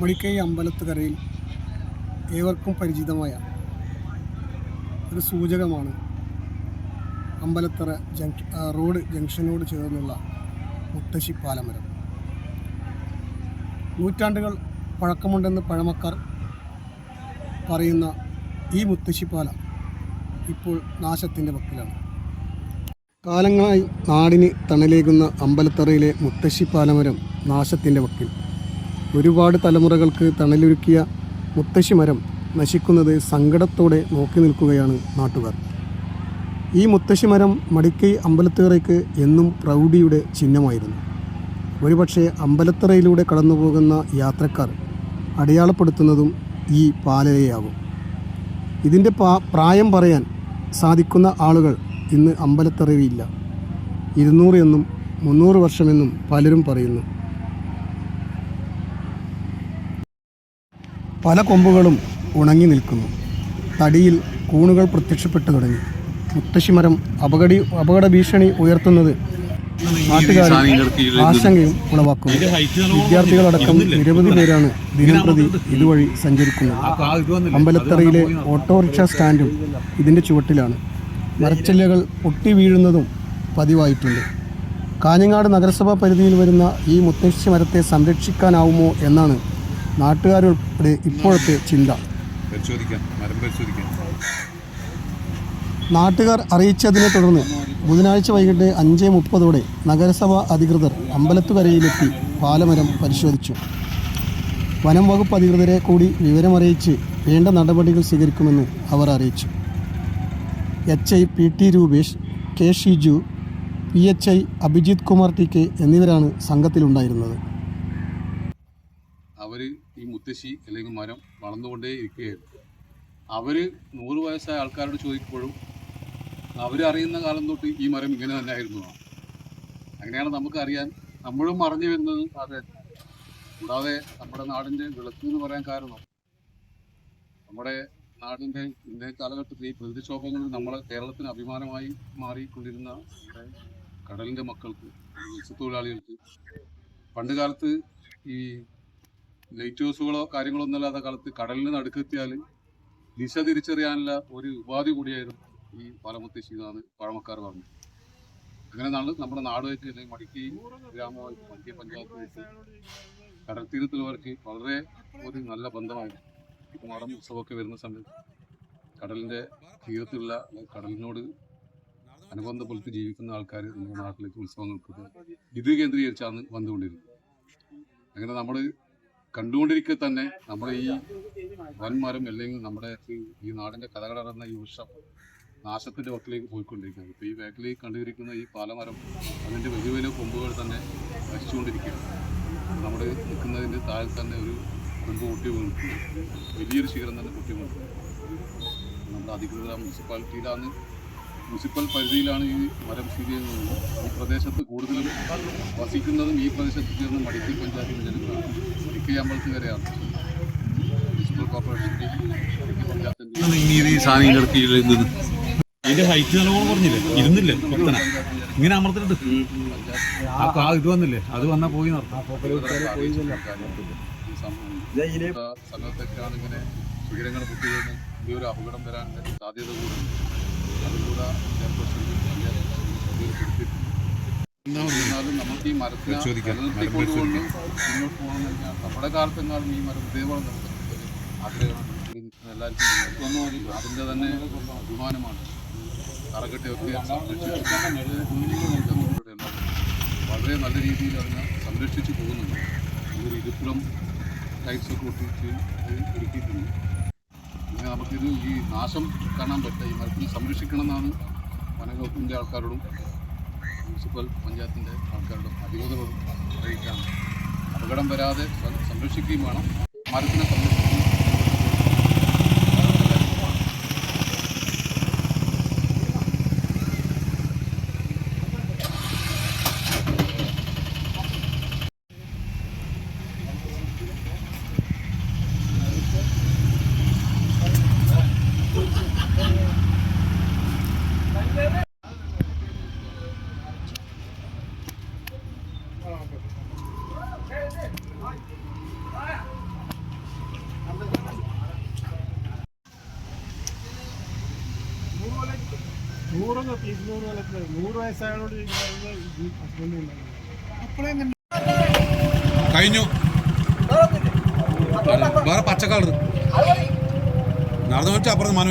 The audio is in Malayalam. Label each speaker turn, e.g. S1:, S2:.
S1: മടിക്കൈ അമ്പലത്തുകരയിൽ ഏവർക്കും പരിചിതമായ ഒരു സൂചകമാണ് അമ്പലത്തറ ജംഗ്ഷ റോഡ് ജംഗ്ഷനോട് ചേർന്നുള്ള മുത്തശ്ശി പാലമരം. നൂറ്റാണ്ടുകൾ പഴക്കമുണ്ടെന്ന് പഴമക്കാർ പറയുന്ന ഈ മുത്തശ്ശിപ്പാലം ഇപ്പോൾ നാശത്തിന്റെ വക്കിലാണ്. കാലങ്ങളായി നാടിന് തണലേകുന്ന അമ്പലത്തറയിലെ മുത്തശ്ശിപ്പാലമരം നാശത്തിന്റെ വക്കിൽ. ഒരുപാട് തലമുറകൾക്ക് തണലൊരുക്കിയ മുത്തശ്ശി മരം നശിക്കുന്നത് സങ്കടത്തോടെ നോക്കി നിൽക്കുകയാണ് നാട്ടുകാർ. ഈ മുത്തശ്ശി മരം മടിക്കൈ അമ്പലത്തറയ്ക്ക് എന്നും പ്രൗഢിയുടെ ചിഹ്നമായിരുന്നു. ഒരുപക്ഷെ അമ്പലത്തറയിലൂടെ കടന്നു പോകുന്ന യാത്രക്കാർ അടയാളപ്പെടുത്തുന്നതും ഈ പാലരയാകും. ഇതിന്റെ പ്രായം പറയാൻ സാധിക്കുന്ന ആളുകൾ ഇന്ന് അമ്പലത്തറയിലില്ല ഇരുന്നൂറ് എന്നും മുന്നൂറ് വർഷമെന്നും പലരും പറയുന്നു. പല കൊമ്പുകളും ഉണങ്ങി നിൽക്കുന്നു. തടിയിൽ കൂണുകൾ പ്രത്യക്ഷപ്പെട്ടു തുടങ്ങി. മുത്തശ്ശിമരം അപകടി അപകട ഭീഷണി ഉയർത്തുന്നത് നാട്ടുകാരെ ആശങ്കയും ഉളവാക്കുന്നു. വിദ്യാർത്ഥികളടക്കം നിരവധി പേരാണ് ദിനംപ്രതി ഇതുവഴി സഞ്ചരിക്കുന്നത്. അമ്പലത്തറയിലെ ഓട്ടോറിക്ഷ സ്റ്റാൻഡും ഇതിന്റെ ചുവട്ടിലാണ്. മരച്ചെല്ലുകൾ പൊട്ടി വീഴുന്നതും പതിവായിട്ടുണ്ട്. കാഞ്ഞങ്ങാട് നഗരസഭാ പരിധിയിൽ വരുന്ന ഈ മുത്തശ്ശി മരത്തെ സംരക്ഷിക്കാനാവുമോ എന്നാണ് നാട്ടുകാരുടെ ഇപ്പോഴത്തെ ചിന്ത. നാട്ടുകാർ അറിയിച്ചതിനെ തുടർന്ന് ബുധനാഴ്ച വൈകിട്ട് അഞ്ച് മുപ്പതോടെ നഗരസഭാ അധികൃതർ അമ്പലത്തുകരയിലെത്തി പാലമരം പരിശോധിച്ചു. വനം വകുപ്പ് അധികൃതരെ കൂടി വിവരമറിയിച്ച് വേണ്ട നടപടികൾ സ്വീകരിക്കുമെന്ന് അവർ അറിയിച്ചു. H I P T Rupesh K Shiju P H I Abhijith Kumar T K എന്നിവരാണ് സംഘത്തിലുണ്ടായിരുന്നത്.
S2: ഈ മുത്തശ്ശി അല്ലെങ്കിൽ മരം വളർന്നുകൊണ്ടേ ഇരിക്കുകയായിരുന്നു. അവർ നൂറ് വയസ്സായ ആൾക്കാരോട് ചോദിക്കുമ്പോഴും അവരറിയുന്ന കാലം തൊട്ട് ഈ മരം ഇങ്ങനെ തന്നെ ആയിരുന്നു അങ്ങനെയാണ് നമുക്കറിയാൻ നമ്മളും മറഞ്ഞു വരുന്നത്. അതെ. കൂടാതെ നമ്മുടെ നാടിന്റെ വിളക്ക് എന്ന് പറയാൻ കാരണം നമ്മുടെ നാടിന്റെ ഇന്നേ കാലഘട്ടത്തിൽ ഈ പ്രകൃതിക്ഷോഭങ്ങളിൽ നമ്മളെ കേരളത്തിന് അഭിമാനമായി മാറിക്കൊണ്ടിരുന്ന കടലിന്റെ മക്കൾക്ക് മത്സ്യത്തൊഴിലാളികൾക്ക് പണ്ട് കാലത്ത് ഈ ലൈറ്റ് ഹൗസുകളോ കാര്യങ്ങളോ ഒന്നുമില്ലാത്ത കാലത്ത് കടലിന് നടുക്കെത്തിയാൽ ദിശ തിരിച്ചറിയാനുള്ള ഒരു ഉപാധി കൂടിയായിരുന്നു ഈ പാലമുത്തശ്ശി എന്നാണ് പഴമക്കാർ പറഞ്ഞത്. നാളെ നമ്മുടെ നാടുമായിട്ട് അല്ലെങ്കിൽ മടിക്കി ഗ്രാമമായിട്ട് മടിക്കി പഞ്ചായത്തുമായിട്ട് കടൽ തീരത്തുള്ളവർക്ക് വളരെ ഒരു നല്ല ബന്ധമായിരുന്നു മടം ഉത്സവമൊക്കെ വരുന്ന സമയത്ത്. കടലിന്റെ തീരത്തുള്ള കടലിനോട് അനുബന്ധപ്പെടുത്തി ജീവിക്കുന്ന ആൾക്കാർ നമ്മുടെ നാട്ടിലേക്ക് ഉത്സവങ്ങൾക്ക് ഇത് കേന്ദ്രീകരിച്ചാണ് വന്നുകൊണ്ടിരുന്നത്. അങ്ങനെ നമ്മൾ കണ്ടുകൊണ്ടിരിക്കെ തന്നെ നമ്മുടെ ഈ വന്മാരും അല്ലെങ്കിൽ നമ്മുടെ ഈ- നാടിന്റെ കഥകളറുന്ന ഈ വൃക്ഷം നാശത്തിന്റെ വക്കിലേക്ക് പോയിക്കൊണ്ടിരിക്കുന്നത് ഇപ്പോൾ ഈ ബാക്കിലേക്ക് കണ്ടുകൊണ്ടിരിക്കുന്ന ഈ പാലമരം അതിന്റെ വലിയ വലിയ കൊമ്പുകൾ തന്നെ നശിച്ചുകൊണ്ടിരിക്കുകയാണ്. നമ്മുടെ നിൽക്കുന്നതിന്റെ താഴെ തന്നെ ഒരു കൊമ്പ് പൊട്ടി വീണു. വലിയൊരു ശിഖരം തന്നെ പൊട്ടി നമ്മുടെ അധികൃത മുനിസിപ്പാലിറ്റിയിലാണ് മുനിസിപ്പൽ പരിധിയിലാണ് ഈ മരം സ്ഥിതി ചെയ്യുന്നത്. ഈ പ്രദേശത്ത് കൂടുതലും വസിക്കുന്നതും ഈ പ്രദേശത്ത് ചേർന്ന് മടിക്കൽ പഞ്ചായത്തിലെ ജനങ്ങളാണ്. മടിക്കൽ അമ്പലത്തുകരയാണ് മുനിസിപ്പൽ കോർപ്പറേഷന്റെ മടിക്കൽ
S3: പഞ്ചായത്തിന്റെ ഇതിന്റെ ഹൈറ്റ് നല്ലോണം പറഞ്ഞില്ലേ? ഇരുന്നില്ലേ? കുത്തന ഇങ്ങനെ അമർത്തിട്ട് ആ കാ ഇത് വന്നില്ലേ? അത് വന്നാ പോയി
S2: സമയത്തൊക്കെയാണ് ഇങ്ങനെ ശിഖരങ്ങൾ പൊട്ടി ഈ ഒരു അപകടം വരാനുള്ള സാധ്യത കൂടുന്നുണ്ട് ചെയർപേഴ്സൺ നമുക്ക് ഈ മരത്തിനെ നിലനിർത്തിക്കൊണ്ടുകൊണ്ട് മുന്നോട്ട് നമ്മുടെ കാലത്തെങ്ങാളും ഈ മരം ഇതേപോലെ ആഗ്രഹമാണ്. എല്ലാവർക്കും അതിന്റെ തന്നെ അഭിമാനമാണ്. തറകെട്ടൊക്കെ വളരെ നല്ല രീതിയിൽ അതിനെ സംരക്ഷിച്ച് പോകുന്നുണ്ട്. ഒരു ഇരുപ്പുറം ടൈപ്സ് ഒക്കെ ഒട്ടിച്ച് ഒരുക്കിയിട്ടുണ്ട്. നമുക്കിത് ഈ നാശം കാണാൻ പറ്റില്ല. ഈ മരത്തിനെ സംരക്ഷിക്കണം എന്നാണ് വനംവകുപ്പിന്റെ ആൾക്കാരോടും മുനിസിപ്പൽ പഞ്ചായത്തിന്റെ ആൾക്കാരോടും അധികൃതരോടും അറിയിക്കാൻ അപകടം വരാതെ സംരക്ഷിക്കുകയും വേണം. മരത്തിനെ സംരക്ഷിക്കുകയും
S4: നൂറൊക്കെ ഇരുന്നൂറ് കൊല്ലത്തിൽ നൂറ് വയസ്സായതോട് ഹസ്ബൻഡ്
S3: കഴിഞ്ഞു. വേറെ പച്ച കളർ നടന്നു വെച്ചാൽ അപ്പുറത്ത് മനു